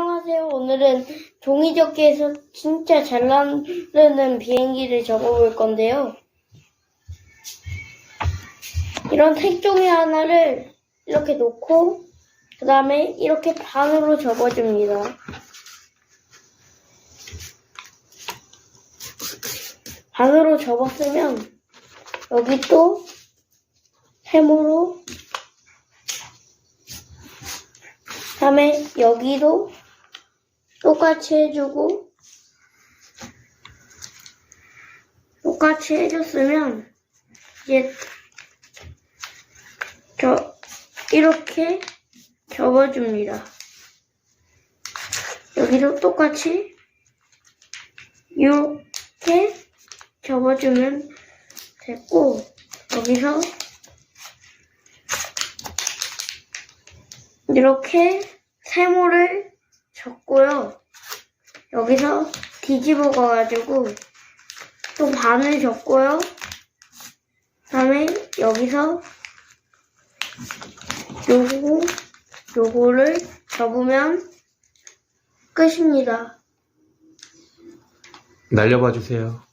안녕하세요. 오늘은 종이접기에서 진짜 잘 나르는 비행기를 접어볼 건데요. 이런 색종이 하나를 이렇게 놓고 그 다음에 이렇게 반으로 접어줍니다. 반으로 접었으면 여기 또 세모로 다음에 여기도 똑같이 해주고 똑같이 해줬으면 이제 저 이렇게 접어줍니다. 여기도 똑같이 이렇게 접어주면 됐고 여기서 이렇게 세모를 접고요. 여기서 뒤집어 가가지고 또 반을 접고요. 그 다음에 여기서 요거 요거를 접으면 끝입니다. 날려봐 주세요.